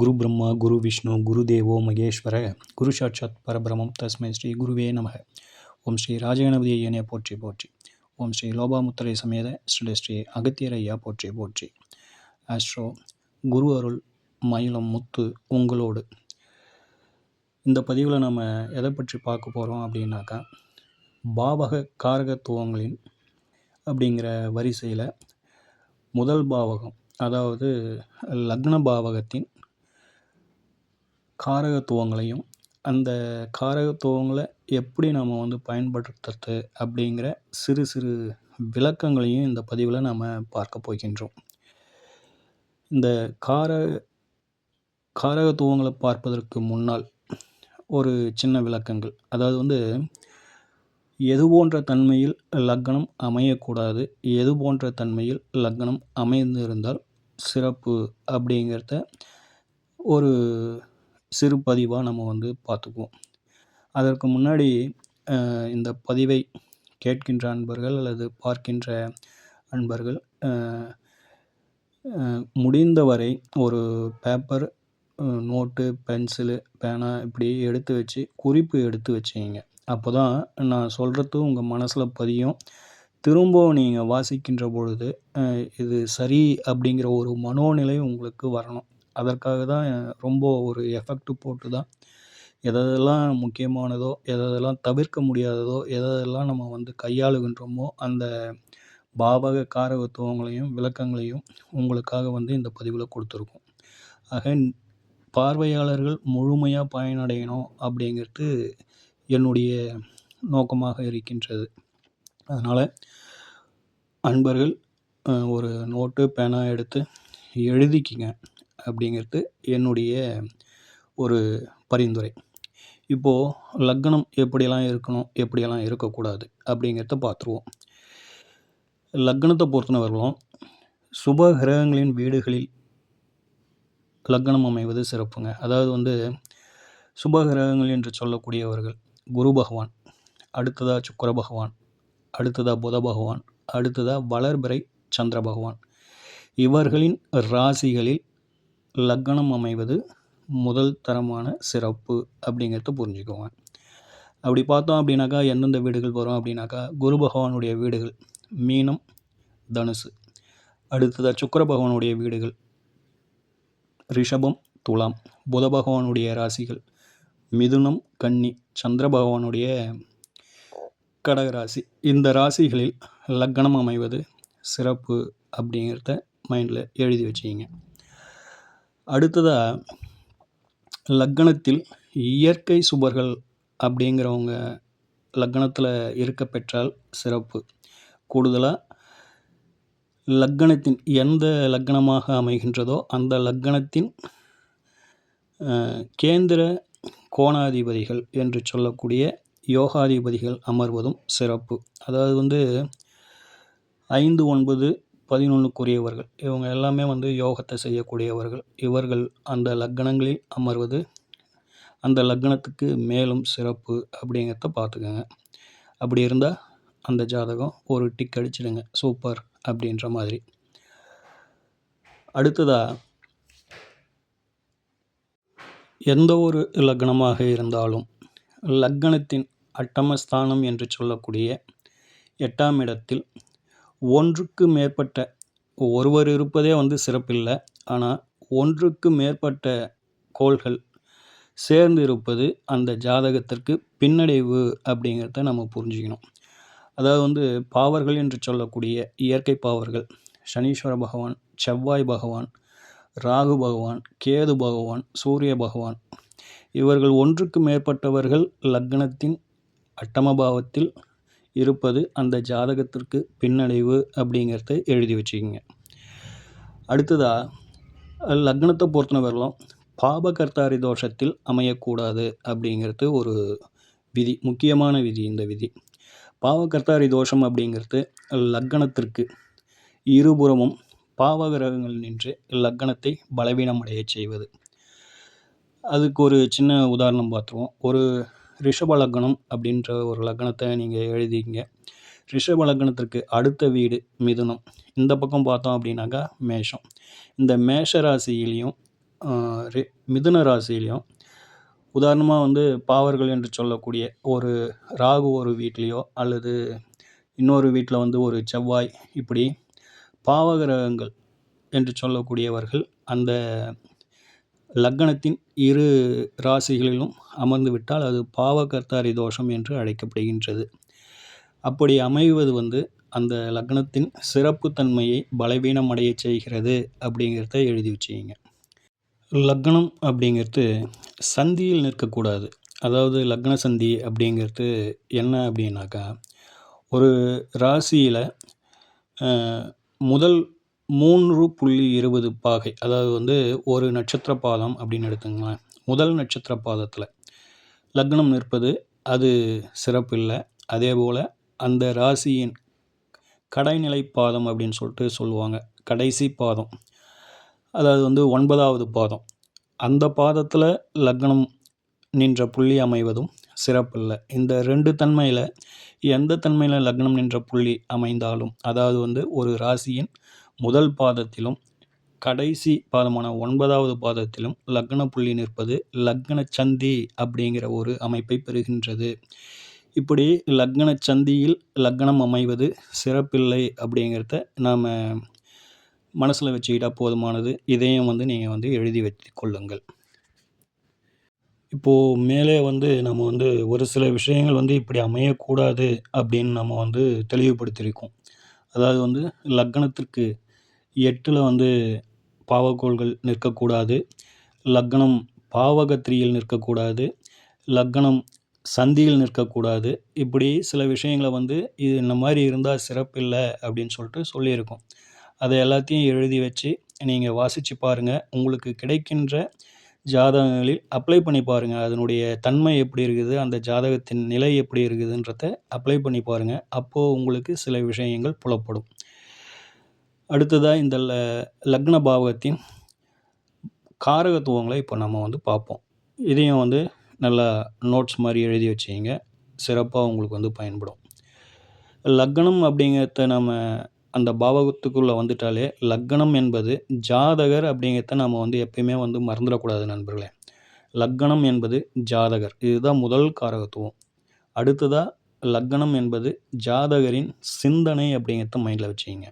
குரு பிரம்மா குரு விஷ்ணு குரு தேவோ மகேஸ்வர குரு சாட்சாத் பரபிரமம் தஸ்மை ஸ்ரீ குருவே நமக. ஓம் ஸ்ரீ ராஜகணபதி ஐயனே போற்றி போற்றி. ஓம் ஸ்ரீ லோபாமுத்திரை சமேத ஸ்ரீ ஸ்ரீ அகத்தியர் ஐயா போற்றி போற்றி. ஆஸ்ட்ரோ குரு அருள் மயிலம் முத்து உங்களோடு. இந்த பதிவில் நம்ம எதை பற்றி பார்க்க போகிறோம் அப்படின்னாக்கா பாவக காரகத்துவங்களின் அப்படிங்கிற வரிசையில் முதல் பாவகம் அதாவது லக்ன பாவகத்தின் காரகத்துவங்களையும் அந்த காரகத்துவங்களை எப்படி நம்ம வந்து பயன்படுத்துறது அப்படிங்கிற சிறு சிறு விளக்கங்களையும் இந்த பதிவில் நாம் பார்க்க போகின்றோம். இந்த கார காரகத்துவங்களை பார்ப்பதற்கு முன்னால் ஒரு சின்ன விளக்கங்கள். அதாவது வந்து எது போன்ற தன்மையில் லக்னம் அமையக்கூடாது எது போன்ற தன்மையில் லக்னம் அமைந்திருந்தால் சிறப்பு அப்படிங்கிறத ஒரு சிறு பதிவாக நம்ம வந்து பார்த்துக்குவோம். அதற்கு முன்னாடி இந்த பதிவை கேட்கின்ற அன்பர்கள் அல்லது பார்க்கின்ற அன்பர்கள் முடிந்தவரை ஒரு பேப்பர் நோட்டு பென்சிலு பேனா இப்படி எடுத்து வச்சு குறிப்பு எடுத்து வச்சுக்கிங்க அப்போ தான் நான் சொல்கிறது உங்கள் மனசில் பதியும். திரும்பவும் நீங்கள் வாசிக்கின்ற பொழுது இது சரி அப்படிங்கிற ஒரு மனோநிலை உங்களுக்கு வரணும். அதற்காக தான் ரொம்ப ஒரு எஃபெக்ட் போட்டு தான் எதெல்லாம் முக்கியமானதோ எதெல்லாம் தவிர்க்க முடியாததோ எதெல்லாம் நம்ம வந்து கையாளுகின்றோமோ அந்த பாவக காரகத்துவங்களையும் விளக்கங்களையும் உங்களுக்காக வந்து இந்த பதிவில் கொடுத்துருக்கோம். ஆக பார்வையாளர்கள் முழுமையாக பயனடையணும் அப்படிங்கிறது என்னுடைய நோக்கமாக இருக்கின்றது. அதனால் அன்பர்கள் ஒரு நோட்டு பேனா எடுத்து எழுதிக்கிங்க. அப்படிங்கிறது என்னுடைய ஒரு பரிந்துரை. இப்போது லக்னம் எப்படியெல்லாம் இருக்கணும் எப்படியெல்லாம் இருக்கக்கூடாது அப்படிங்கிறத பார்த்துருவோம். லக்னத்தை பொறுத்தனவர்களும் சுப கிரகங்களின் வீடுகளில் லக்னம் அமைவது சிறப்புங்க. அதாவது வந்து சுப கிரகங்கள் என்று சொல்லக்கூடியவர்கள் குரு பகவான் அடுத்ததாக சுக்கர பகவான் அடுத்ததாக புத பகவான் அடுத்ததாக வளர்பிறை சந்திர பகவான். இவர்களின் ராசிகளில் லக்கணம் அமைவது முதல் தரமான சிறப்பு அப்படிங்கிறத புரிஞ்சுக்கோங்க. அப்படி பார்த்தோம் அப்படின்னாக்கா எந்தெந்த வீடுகள் வரும் அப்படின்னாக்கா குரு பகவானுடைய வீடுகள் மீனம் தனுசு. அடுத்ததாக சுக்கர பகவானுடைய வீடுகள் ரிஷபம் துலாம். புத பகவானுடைய ராசிகள் மிதுனம் கன்னி. சந்திர பகவானுடைய கடகராசி. இந்த ராசிகளில் லக்னம் அமைவது சிறப்பு அப்படிங்கிறத மைண்டில் எழுதி வச்சுக்கிங்க. அடுத்ததாக லக்கணத்தில் இயற்கை சுபர்கள் அப்படிங்கிறவங்க லக்கணத்தில் இருக்க பெற்றால் சிறப்பு. கூடுதலாக லக்கணத்தின் எந்த லக்கணமாக அமைகின்றதோ அந்த லக்கணத்தின் கேந்திர கோணாதிபதிகள் என்று சொல்லக்கூடிய யோகாதிபதிகள் அமர்வதும் சிறப்பு. அதாவது வந்து ஐந்து ஒன்பது பதினொன்றுக்குரியவர்கள் இவங்க எல்லாமே வந்து யோகத்தை செய்யக்கூடியவர்கள். இவர்கள் அந்த லக்கணங்களில் அமர்வது அந்த லக்னத்துக்கு மேலும் சிறப்பு அப்படிங்கிறத பார்த்துக்கோங்க. அப்படி இருந்தால் அந்த ஜாதகம் ஒரு டிக் அடிச்சிடுங்க. சூப்பர் அப்படின்ற மாதிரி. அடுத்ததாக எந்த ஒரு லக்னமாக இருந்தாலும் லக்னத்தின் அட்டமஸ்தானம் என்று சொல்லக்கூடிய எட்டாம் இடத்தில் ஒன்றுக்கு மேற்பட்ட ஒருவர் இருப்பதே வந்து சிறப்பில்லை. ஆனால் ஒன்றுக்கு மேற்பட்ட கோள்கள் சேர்ந்து இருப்பது அந்த ஜாதகத்திற்கு பின்னடைவு அப்படிங்கிறத நம்ம புரிஞ்சுக்கணும். அதாவது வந்து பாவர்கள் என்று சொல்லக்கூடிய இயற்கை பாவர்கள் சனீஸ்வர பகவான் செவ்வாய் பகவான் ராகு பகவான் கேது பகவான் சூரிய பகவான் இவர்கள் ஒன்றுக்கு மேற்பட்டவர்கள் லக்னத்தின் அட்டமபாவத்தில் இருப்பது அந்த ஜாதகத்திற்கு பின்னடைவு அப்படிங்கிறத எழுதி வச்சுக்கிங்க. அடுத்ததாக லக்னத்தை பொறுத்தனவர்களும் பாபகர்த்தாரி தோஷத்தில் அமையக்கூடாது அப்படிங்கிறது ஒரு விதி முக்கியமான விதி இந்த விதி. பாவகர்த்தாரி தோஷம் அப்படிங்கிறது லக்கணத்திற்கு இருபுறமும் பாவகிரகங்கள் நின்று லக்கணத்தை பலவீனமடைய செய்வது. அதுக்கு ஒரு சின்ன உதாரணம் பார்த்துருவோம். ஒரு ரிஷப லக்னம் அப்படின்ற ஒரு லக்னத்தை நீங்கள் எழுதிங்க ரிஷப லக்னத்திற்கு அடுத்த வீடு மிதுனம். இந்த பக்கம் பார்த்தோம் அப்படின்னாக்கா மேஷம். இந்த மேஷ ராசியிலையும் மிதுன ராசியிலையும் உதாரணமாக வந்து பாவர்கள் என்று சொல்லக்கூடிய ஒரு ராகு ஒரு வீட்லேயோ அல்லது இன்னொரு வீட்டில் வந்து ஒரு செவ்வாய் இப்படி பாவகிரகங்கள் என்று சொல்லக்கூடியவர்கள் அந்த லக்கணத்தின் இரு ராசிகளிலும் அமர்ந்து விட்டால் அது பாவகர்த்தாரி தோஷம் என்று அழைக்கப்படுகின்றது. அப்படி அமைவது வந்து அந்த லக்னத்தின் சிறப்புத்தன்மையை பலவீனமடைய செய்கிறது அப்படிங்கிறத எழுதி வச்சுக்கிங்க லக்னம் அப்படிங்கிறது சந்தியில் நிற்கக்கூடாது. அதாவது லக்ன சந்தி அப்படிங்கிறது என்ன அப்படின்னாக்கா ஒரு ராசியில் முதல் மூன்று புள்ளி இருபது பாகை அதாவது வந்து ஒரு நட்சத்திர பாதம் அப்படின்னு எடுத்துங்களேன். முதல் நட்சத்திர பாதத்தில் லக்னம் நிற்பது அது சிறப்பு இல்லை. அதே போல் அந்த ராசியின் கடைநிலை பாதம் அப்படின்னு சொல்லிட்டு சொல்லுவாங்க. கடைசி பாதம் அதாவது வந்து ஒன்பதாவது பாதம். அந்த பாதத்தில் லக்னம் நின்ற புள்ளி அமைவதும் சிறப்பில்லை இந்த ரெண்டு தன்மையில் எந்த தன்மையில் லக்னம் நின்ற புள்ளி அமைந்தாலும் அதாவது வந்து ஒரு ராசியின் முதல் பாதத்திலும் கடைசி பாதமான ஒன்பதாவது பாதத்திலும் லக்ன புள்ளி நிற்பது லக்ன சந்தி அப்படிங்கிற ஒரு அமைப்பை பெறுகின்றது. இப்படி லக்ன சந்தியில் லக்னம் அமைவது சிறப்பில்லை அப்படிங்கிறத நாம் மனசில் வச்சுக்கிட்டால் போதுமானது. இதையும் வந்து நீங்கள் வந்து எழுதி வைத்து கொள்ளுங்கள். இப்போது மேலே வந்து நம்ம வந்து ஒரு சில விஷயங்கள் வந்து இப்படி அமையக்கூடாது அப்படின்னு நம்ம வந்து தெளிவுபடுத்தியிருக்கோம். அதாவது வந்து லக்னத்திற்கு எட்டில் வந்து பாவக்கோள்கள் நிற்கக்கூடாது. லக்னம் பாவகத்திரியில் நிற்கக்கூடாது. லக்னம் சந்தியில் நிற்கக்கூடாது. இப்படி சில விஷயங்களை வந்து இது இந்த மாதிரி இருந்தால் சிறப்பில்லை அப்படின்னு சொல்லிட்டு சொல்லியிருக்கோம். அதை எல்லாத்தையும் எழுதி வச்சு நீங்கள் வாசித்து பாருங்கள் உங்களுக்கு கிடைக்கின்ற ஜாதகங்களில் அப்ளை பண்ணி பாருங்கள் அதனுடைய தன்மை எப்படி இருக்குது அந்த ஜாதகத்தின் நிலை எப்படி இருக்குதுன்றத அப்ளை பண்ணி பாருங்கள் அப்போது உங்களுக்கு சில விஷயங்கள் புலப்படும். அடுத்ததாக இந்த ல லக்ன பாவகத்தின் காரகத்துவங்களை இப்போ நம்ம வந்து பார்ப்போம். இதையும் வந்து நல்லா நோட்ஸ் மாதிரி எழுதி வச்சிங்க. சிறப்பாக உங்களுக்கு வந்து பயன்படும். லக்னம் அப்படிங்கிறத நம்ம அந்த பாவகத்துக்குள்ளே வந்துட்டாலே லக்னம் என்பது ஜாதகர் அப்படிங்கிறத நம்ம வந்து எப்பயுமே வந்து மறந்துடக்கூடாது நண்பர்களே. லக்னம் என்பது ஜாதகர். இதுதான் முதல் காரகத்துவம். அடுத்ததாக லக்னம் என்பது ஜாதகரின் சிந்தனை அப்படிங்கிறத மைண்டில் வச்சுக்கிங்க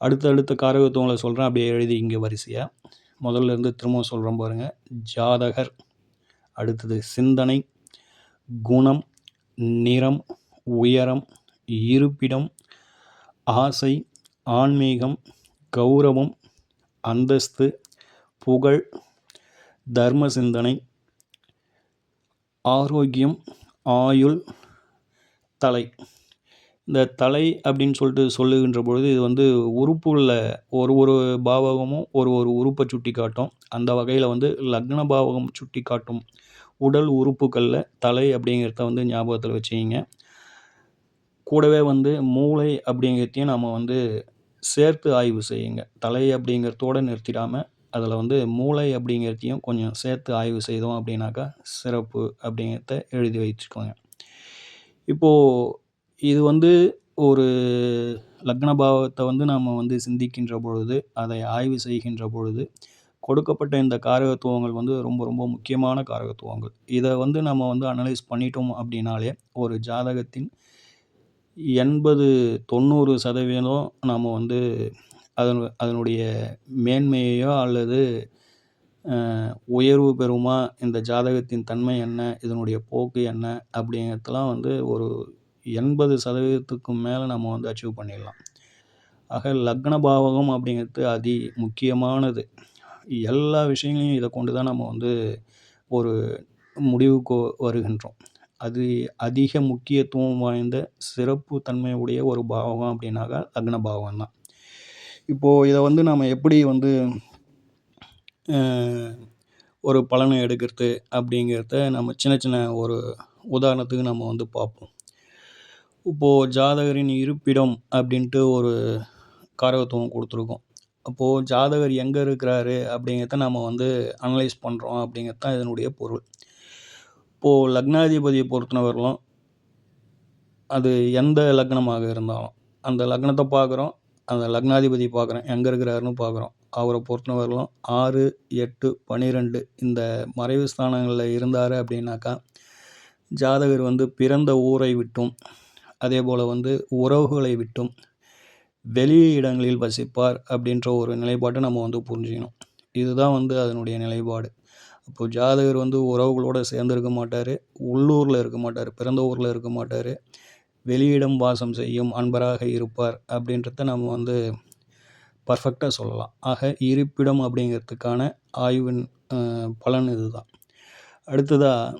அடுத்த அடுத்த காரகத்துவங்களை சொல்கிறேன் அப்படியே எழுதி இங்கே வரிசையாக முதல்ல இருந்து திரும்பவும் சொல்கிறோம் பாருங்கள் ஜாதகர் அடுத்தது சிந்தனை குணம் நிறம் உயரம் இருப்பிடம் ஆசை ஆன்மீகம் கௌரவம் அந்தஸ்து புகழ் தர்ம சிந்தனை ஆரோக்கியம் ஆயுள் தலை. இந்த தலை அப்படின்னு சொல்லிட்டு சொல்லுகின்ற பொழுது இது வந்து உறுப்புகளில் ஒரு ஒரு பாவகமும் ஒரு ஒரு உறுப்பை சுட்டி காட்டும். அந்த வகையில் வந்து லக்ன பாவகம் சுட்டி காட்டும் உடல் உறுப்புகளில் தலை அப்படிங்கிறத வந்து ஞாபகத்தில் வச்சுக்கிங்க. கூடவே வந்து மூளை அப்படிங்கிறதையும் நம்ம வந்து சேர்த்து ஆய்வு செய்யுங்க. தலை அப்படிங்கிறதோடு நிறுத்திடாமல் அதில் வந்து மூளை அப்படிங்கிறதையும் கொஞ்சம் சேர்த்து ஆய்வு செய்தோம் அப்படின்னாக்கா சிறப்பு அப்படிங்கிறத எழுதி வச்சுக்கோங்க இப்போது இது வந்து ஒரு லக்ன பாவத்தை வந்து நாம் வந்து சிந்திக்கின்ற பொழுது அதை ஆய்வு செய்கின்ற பொழுது கொடுக்கப்பட்ட இந்த காரகத்துவங்கள் வந்து ரொம்ப ரொம்ப முக்கியமான காரகத்துவங்கள். இதை வந்து நம்ம வந்து அனலைஸ் பண்ணிட்டோம் அப்படின்னாலே ஒரு ஜாதகத்தின் எண்பது தொண்ணூறு சதவீதம் நாம் வந்து அதன் அதனுடைய மேன்மையையோ அல்லது உயர்வு பெறுமா இந்த ஜாதகத்தின் தன்மை என்ன இதனுடைய போக்கு என்ன அப்படிங்கிறதுலாம் வந்து ஒரு எண்பது சதவீதத்துக்கும் மேலே நம்ம வந்து அச்சீவ் பண்ணிடலாம். ஆக லக்ன பாவகம் அப்படிங்கிறது அதி முக்கியமானது. எல்லா விஷயங்களையும் இதை கொண்டு தான் நம்ம வந்து ஒரு முடிவுக்கு வருகின்றோம். அது அதிக முக்கியத்துவம் வாய்ந்த சிறப்பு தன்மையுடைய ஒரு பாவகம் அப்படின்னாக்கா லக்ன பாவகம் தான் இப்போது இதை வந்து நம்ம எப்படி வந்து ஒரு பலனை எடுக்கிறது அப்படிங்கிறத நம்ம சின்ன சின்ன ஒரு உதாரணத்துக்கு நம்ம வந்து பார்ப்போம். இப்போது ஜாதகரின் இருப்பிடம் அப்படின்ட்டு ஒரு காரகத்துவம் கொடுத்துருக்கோம். அப்போது ஜாதகர் எங்கே இருக்கிறாரு அப்படிங்கிறத நம்ம வந்து அனலைஸ் பண்ணுறோம் அப்படிங்கிறது தான் இதனுடைய பொருள். இப்போது லக்னாதிபதியை பொறுத்தவரையிலும் அது எந்த லக்னமாக இருந்தாலும் அந்த லக்னத்தை பார்க்குறோம் அந்த லக்னாதிபதி பார்க்குறோம் எங்கே இருக்கிறாருன்னு பார்க்குறோம். அவரை பொறுத்தவரையிலும் ஆறு எட்டு பன்னிரெண்டு இந்த மறைவு ஸ்தானங்களில் இருந்தார் அப்படின்னாக்கா ஜாதகர் வந்து பிறந்த ஊரை விட்டும் அதே போல் வந்து உறவுகளை விட்டும் வெளி இடங்களில் வசிப்பார் அப்படின்ற ஒரு நிலைப்பாட்டை நம்ம வந்து புரிஞ்சுக்கணும். இதுதான் வந்து அதனுடைய நிலைப்பாடு. அப்போது ஜாதகர் வந்து உறவுகளோடு சேர்ந்துருக்க மாட்டார் உள்ளூரில் இருக்க மாட்டார் பிறந்த ஊரில் இருக்க மாட்டார் வெளியிடம் வாசம் செய்யும் அன்பராக இருப்பார் அப்படின்றத நம்ம வந்து பர்ஃபெக்டாக சொல்லலாம். ஆக இருப்பிடம் அப்படிங்கிறதுக்கான ஆய்வின் பலன் இதுதான். அடுத்ததாக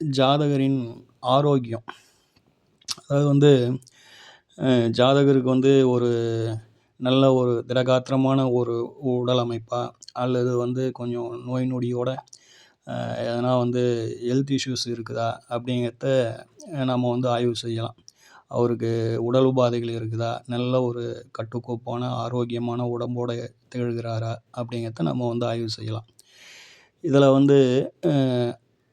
ஜாதகரின் ஆரோக்கியம். அதாவது வந்து ஜாதகருக்கு வந்து ஒரு நல்ல ஒரு திடகாத்திரமான ஒரு உடல் அமைப்பாக அல்லது வந்து கொஞ்சம் நோய் நொடியோட எதனா வந்து ஹெல்த் இஷ்யூஸ் இருக்குதா அப்படிங்கிறத நம்ம வந்து ஆய்வு செய்யலாம். அவருக்கு உடல் உபாதைகள் இருக்குதா நல்ல ஒரு கட்டுக்கோப்பான ஆரோக்கியமான உடம்போட திகழ்கிறாரா அப்படிங்கிறத நம்ம வந்து ஆய்வு செய்யலாம். இதில் வந்து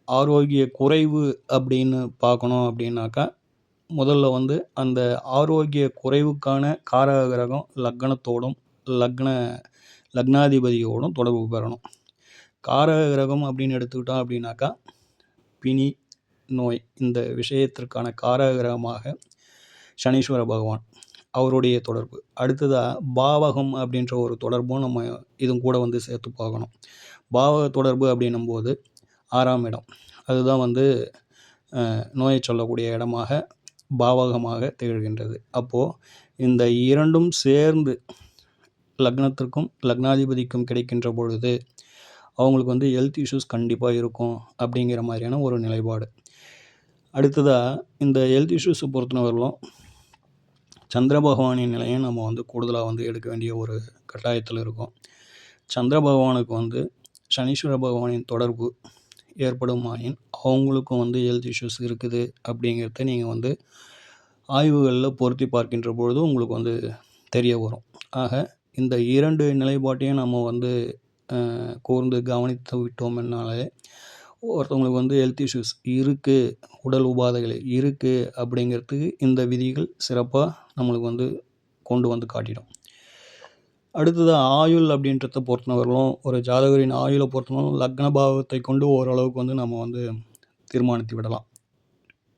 ஆரோக்கிய குறைவு அப்படின்னு பார்க்கணும் அப்படின்னாக்கா முதல்ல வந்து அந்த ஆரோக்கிய குறைவுக்கான காரக கிரகம் லக்னத்தோடும் லக்ன லக்னாதிபதியோடும் தொடர்பு பெறணும். காரக கிரகம் அப்படின்னு எடுத்துக்கிட்டோம் அப்படின்னாக்கா பிணி நோய் இந்த விஷயத்திற்கான காரக கிரகமாக சனீஸ்வர பகவான் அவருடைய தொடர்பு. அடுத்ததாக பாவகம் அப்படின்ற ஒரு தொடர்பும் நம்ம இதுவும் கூட வந்து சேர்த்து பார்க்கணும். பாவக தொடர்பு அப்படின்னும் போது ஆறாம் இடம். அதுதான் வந்து நோயை சொல்லக்கூடிய இடமாக பாவகமாக திகழ்கின்றது. அப்போது இந்த இரண்டும் சேர்ந்து லக்னத்திற்கும் லக்னாதிபதிக்கும் கிடைக்கின்ற பொழுது அவங்களுக்கு வந்து ஹெல்த் இஷ்யூஸ் கண்டிப்பாக இருக்கும் அப்படிங்கிற மாதிரியான ஒரு நிலைப்பாடு. அடுத்ததாக இந்த ஹெல்த் இஷ்யூஸை பொறுத்தவரையிலும் சந்திர பகவானின் நிலையை நம்ம வந்து கூடுதலாக வந்து எடுக்க வேண்டிய ஒரு கட்டாயத்தில் இருக்கோம். சந்திர பகவானுக்கு வந்து சனீஸ்வர பகவானின் தொடர்பு ஏற்படுமாயின் அவங்களுக்கும் வந்து ஹெல்த் இஷ்யூஸ் இருக்குது அப்படிங்கிறத நீங்கள் வந்து ஆய்வுகளில் பொருத்தி பார்க்கின்ற பொழுது உங்களுக்கு வந்து தெரிய வரும். ஆக இந்த இரண்டு நிலைப்பாட்டையும் நம்ம வந்து கூர்ந்து கவனித்து விட்டோம்னாலே ஒருத்தவங்களுக்கு வந்து ஹெல்த் இஷ்யூஸ் இருக்குது உடல் உபாதைகள் இருக்குது அப்படிங்கிறதுக்கு இந்த விதிகள் சிறப்பாக நம்மளுக்கு வந்து கொண்டு வந்து காட்டிடும். அடுத்தது ஆயுள் அப்படின்றத பொறுத்தவரையிலும் ஒரு ஜாதகரின் ஆயுளை பொறுத்தவரைக்கும் லக்ன பாவத்தை கொண்டு ஓரளவுக்கு வந்து நம்ம வந்து தீர்மானித்து விடலாம்.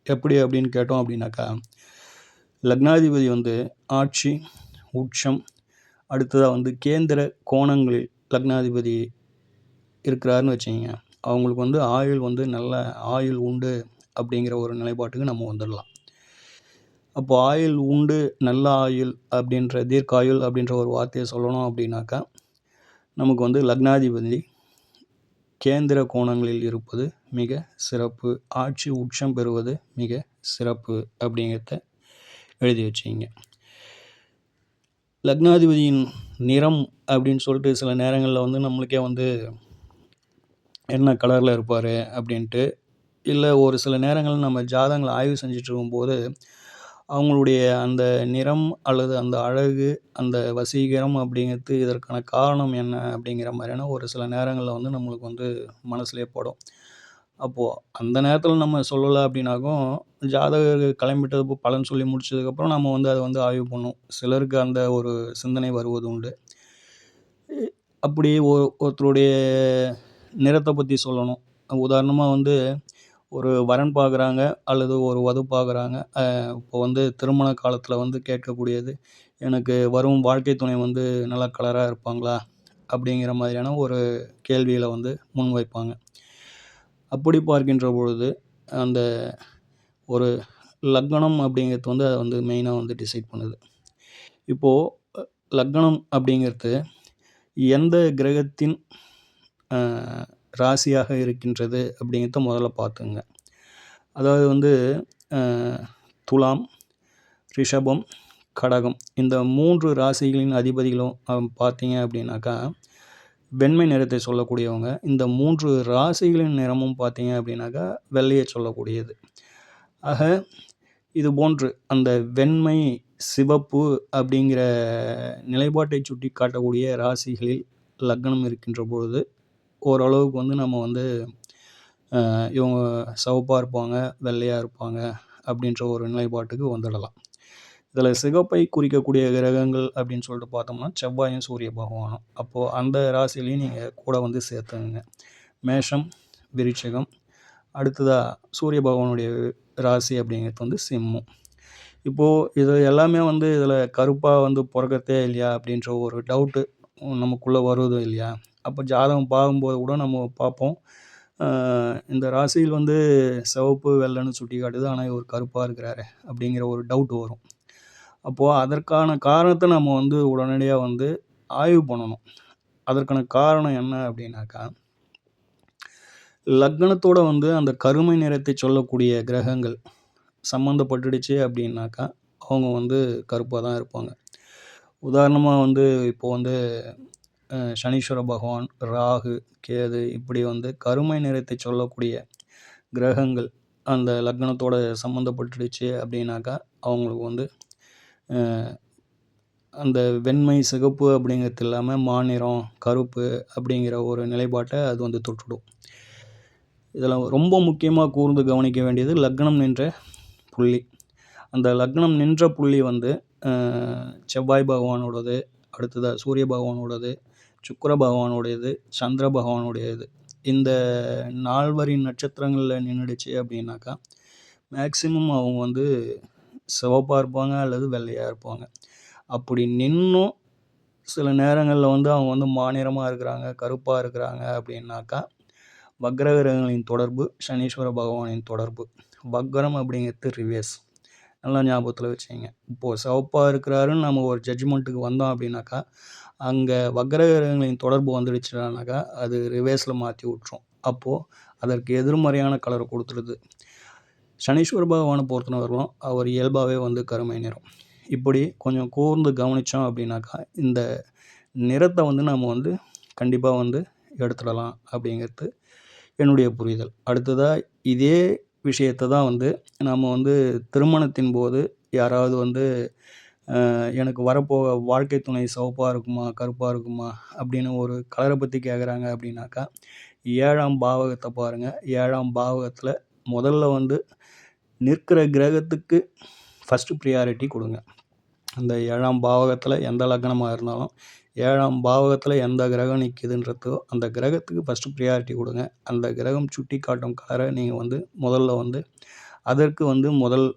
எப்படி அப்படின்னு கேட்டோம் அப்படின்னாக்கா லக்னாதிபதி வந்து ஆட்சி உச்சம் அடுத்ததாக வந்து கேந்திர கோணங்களில் லக்னாதிபதி இருக்கிறாருன்னு வச்சுக்கோங்க. அவங்களுக்கு வந்து ஆயுள் வந்து நல்ல ஆயுள் உண்டு அப்படிங்கிற ஒரு நிலைப்பாட்டுக்கு நம்ம வந்துடலாம். அப்போ ஆயுள் உண்டு நல்ல ஆயுள் அப்படின்ற தீர்க்காயுள் அப்படின்ற ஒரு வார்த்தையை சொல்லணும் அப்படின்னாக்கா நமக்கு வந்து லக்னாதிபதி கேந்திர கோணங்களில் இருப்பது மிக சிறப்பு ஆட்சி உச்சம் பெறுவது மிக சிறப்பு அப்படிங்கிறத எழுதி வச்சிங்க. லக்னாதிபதியின் நிறம் அப்படின்னு சொல்லிட்டு சில நேரங்களில் வந்து நம்மளுக்கே வந்து என்ன கலரில் இருப்பார் அப்படின்ட்டு இல்லை ஒரு சில நேரங்களில் நம்ம ஜாதகங்களை ஆய்வு செஞ்சுட்டு இருக்கும்போது அவங்களுடைய அந்த நிறம் அல்லது அந்த அழகு அந்த வசீகரம் அப்படிங்கிறது இதற்கான காரணம் என்ன அப்படிங்கிற மாதிரியான ஒரு சில நேரங்களில் வந்து நம்மளுக்கு வந்து மனசுலேயே படும். அப்போது அந்த நேரத்தில் நம்ம சொல்லலை அப்படின்னாக்கும் ஜாதகர் கிளம்பிட்டது பலன் சொல்லி முடிச்சதுக்கப்புறம் நம்ம வந்து அதை வந்து ஆய்வு பண்ணும். சிலருக்கு அந்த ஒரு சிந்தனை வருவது உண்டு. அப்படி ஒருத்தருடைய நிறத்தை பற்றி சொல்லணும். உதாரணமாக வந்து ஒரு வரன் பார்க்குறாங்க அல்லது ஒரு வது பார்க்குறாங்க. இப்போ வந்து திருமண காலத்தில் வந்து கேட்கக்கூடியது எனக்கு வரும் வாழ்க்கை துணை வந்து நல்ல கலராக இருப்பாங்களா? அப்படிங்கிற மாதிரியான ஒரு கேள்விகளை வந்து முன்வைப்பாங்க அப்படி பார்க்கின்ற பொழுது அந்த ஒரு லக்னம் அப்படிங்கிறது வந்து அதை வந்து மெயினாக வந்து டிசைட் பண்ணுது. இப்போது லக்னம் அப்படிங்கிறது எந்த கிரகத்தின் ராசியாக இருக்கின்றது அப்படிங்கிறத முதல்ல பார்த்துங்க. அதாவது வந்து துலாம் ரிஷபம் கடகம் இந்த மூன்று ராசிகளின் அதிபதிகளும் பார்த்தீங்க அப்படின்னாக்கா வெண்மை நிறத்தை சொல்லக்கூடியவங்க. இந்த மூன்று ராசிகளின் நிறமும் பார்த்தீங்க அப்படின்னாக்கா வெள்ளையை சொல்லக்கூடியது. ஆக இது போன்று அந்த வெண்மை சிவப்பு அப்படிங்கிற நிலைப்பாட்டை சுட்டி காட்டக்கூடிய ராசிகளில் லக்னம் இருக்கின்ற பொழுது ஓரளவுக்கு வந்து நம்ம வந்து இவங்க சிவப்பாக இருப்பாங்க வெள்ளையாக இருப்பாங்க அப்படின்ற ஒரு நிலைப்பாட்டுக்கு வந்துடலாம். இதில் சிகப்பை குறிக்கக்கூடிய கிரகங்கள் அப்படின்னு சொல்லிட்டு பார்த்தோம்னா செவ்வாயும் சூரிய பகவானும். அப்போது அந்த ராசிலையும் நீங்கள் கூட வந்து சேர்த்துங்க மேஷம் விருட்சகம் அடுத்ததாக சூரிய பகவானுடைய ராசி அப்படிங்கிறது வந்து சிம்மம். இப்போது இது எல்லாமே வந்து இதில் கருப்பாக வந்து பிறக்கிறதே இல்லையா அப்படின்ற ஒரு டவுட்டு நமக்குள்ளே வருது இல்லையா? அப்போ ஜாதகம் பார்க்கும்போது கூட நம்ம பார்ப்போம். இந்த ராசியில் வந்து சிவப்பு வெள்ளைன்னு சுட்டி காட்டுது ஆனால் இவர் கருப்பாக இருக்கிறாரு அப்படிங்கிற ஒரு டவுட் வரும். அப்போது அதற்கான காரணத்தை நம்ம வந்து உடனடியாக வந்து ஆய்வு பண்ணணும். அதற்கான காரணம் என்ன அப்படின்னாக்கா லக்னத்தோட வந்து அந்த கருமை நிறத்தை சொல்லக்கூடிய கிரகங்கள் சம்மந்தப்பட்டுடுச்சு அப்படின்னாக்கா அவங்க வந்து கருப்பாக தான் இருப்பாங்க. உதாரணமாக வந்து இப்போது வந்து சனீஸ்வர பகவான் ராகு கேது இப்படி வந்து கருமை நிறத்தை சொல்லக்கூடிய கிரகங்கள் அந்த லக்னத்தோட சம்மந்தப்பட்டுடுச்சு அப்படின்னாக்கா அவங்களுக்கு வந்து அந்த வெண்மை சிகப்பு அப்படிங்கிறது இல்லாமல் மாநிறம் கருப்பு அப்படிங்கிற ஒரு நிலைப்பாட்டை அது வந்து தொற்றுடும். இதில் ரொம்ப முக்கியமாக கூர்ந்து கவனிக்க வேண்டியது லக்னம் நின்ற புள்ளி. அந்த லக்னம் நின்ற புள்ளி வந்து செவ்வாய் பகவானோடது அடுத்ததாக சூரிய பகவானோடது சுக்கர பகவானுடையது சந்திர பகவானுடையது இந்த நால்வரின் நட்சத்திரங்களில் நின்றுடுச்சு அப்படின்னாக்கா மேக்சிமம் அவங்க வந்து சிவப்பாக இருப்பாங்க அல்லது வெள்ளையாக இருப்பாங்க. அப்படி நின்றும் சில நேரங்களில் வந்து அவங்க வந்து மாநிறமாக இருக்கிறாங்க கருப்பாக இருக்கிறாங்க அப்படின்னாக்கா வக்ரகிரகங்களின் தொடர்பு சனீஸ்வர பகவானின் தொடர்பு. வக்ரம் அப்படிங்கிறது ரிவேஸ் நல்லா ஞாபகத்தில் வச்சுங்க இப்போது சிவப்பாக இருக்கிறாருன்னு நம்ம ஒரு ஜட்ஜ்மெண்ட்டுக்கு வந்தோம் அப்படின்னாக்கா அங்கே வக்ரகிரகங்களின் தொடர்பு வந்துடுச்சுனாக்கா அது ரிவேர்ஸில் மாற்றி விட்ரும் அப்போது அதற்கு எதிர்மறையான கலரை கொடுத்துருது. சனீஸ்வர பகவானை பொறுத்தனவர்களும் அவர் இயல்பாகவே வந்து கருமை நிறம். இப்படி கொஞ்சம் கூர்ந்து கவனித்தோம் அப்படின்னாக்கா இந்த நிறத்தை வந்து நம்ம வந்து கண்டிப்பாக வந்து எடுத்துடலாம் அப்படிங்கிறது என்னுடைய புரிதல். அடுத்ததாக இதே விஷயத்தை தான் வந்து நம்ம வந்து திருமணத்தின் போது யாராவது வந்து எனக்கு வரப்போக வாழ்க்கை துணை சிவப்பாக இருக்குமா கருப்பாக இருக்குமா அப்படின்னு ஒரு கலரை பற்றி கேட்குறாங்க அப்படின்னாக்கா ஏழாம் பாவகத்தை பாருங்கள் ஏழாம் பாவகத்தில் முதல்ல வந்து நிற்கிற கிரகத்துக்கு ஃபஸ்ட்டு ப்ரியாரிட்டி கொடுங்க. அந்த ஏழாம் பாவகத்தில் எந்த லக்னமாக இருந்தாலும் ஏழாம் பாவகத்தில் எந்த கிரகம் நிற்கிதுன்றதோ அந்த கிரகத்துக்கு ஃபஸ்ட்டு ப்ரியாரிட்டி கொடுங்க. அந்த கிரகம் சுட்டி காட்டும் கலரை நீங்கள் வந்து முதல்ல வந்து அதற்கு வந்து முதல்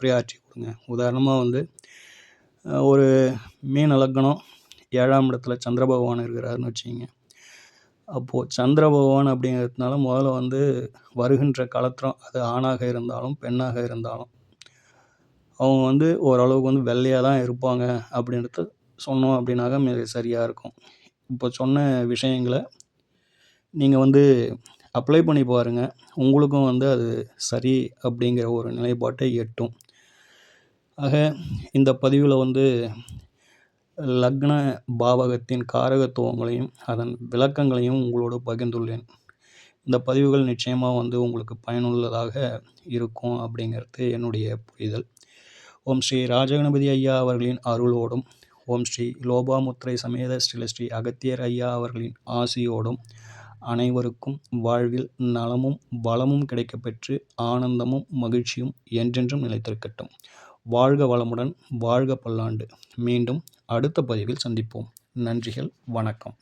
ப்ரியாரிட்டி கொடுங்க. உதாரணமாக வந்து ஒரு மீன் லக்னம் ஏழாம் இடத்துல சந்திர பகவான் இருக்கிறாருன்னு வச்சுக்கிங்க. அப்போது சந்திர பகவான் அப்படிங்கிறதுனால முதல்ல வந்து வருகின்ற கலத்திரம் அது ஆணாக இருந்தாலும் பெண்ணாக இருந்தாலும் அவங்க வந்து ஓரளவுக்கு வந்து வெள்ளையாக தான் இருப்பாங்க அப்படின்றது சொன்னோம் அப்படின்னாக்கா மிக சரியாக இருக்கும். இப்போ சொன்ன விஷயங்களை நீங்கள் வந்து அப்ளை பண்ணி பாருங்கள் உங்களுக்கும் வந்து அது சரி அப்படிங்கிற ஒரு நிலைப்பாட்டை எட்டும். ஆக இந்த பதிவில் வந்து லக்ன பாவகத்தின் காரகத்துவங்களையும் அதன் விளக்கங்களையும் உங்களோடு பகிர்ந்துள்ளேன். இந்த பதிவுகள் நிச்சயமாக வந்து உங்களுக்கு பயனுள்ளதாக இருக்கும் அப்படிங்கிறது என்னுடைய புரிதல். ஓம் ஸ்ரீ ராஜகணபதி ஐயா அவர்களின் அருளோடும் ஓம் ஸ்ரீ லோபாமுத்திரை சமேத ஸ்ரீல ஸ்ரீ அகத்தியர் ஐயா அவர்களின் ஆசியோடும் அனைவருக்கும் வாழ்வில் நலமும் வளமும் கிடைக்கப்பெற்று ஆனந்தமும் மகிழ்ச்சியும் என்றென்றும் நிலைத்திருக்கட்டும். வாழ்க வளமுடன் வாழ்க பல்லாண்டு. மீண்டும் அடுத்த பதிவில் சந்திப்போம். நன்றிகள் வணக்கம்.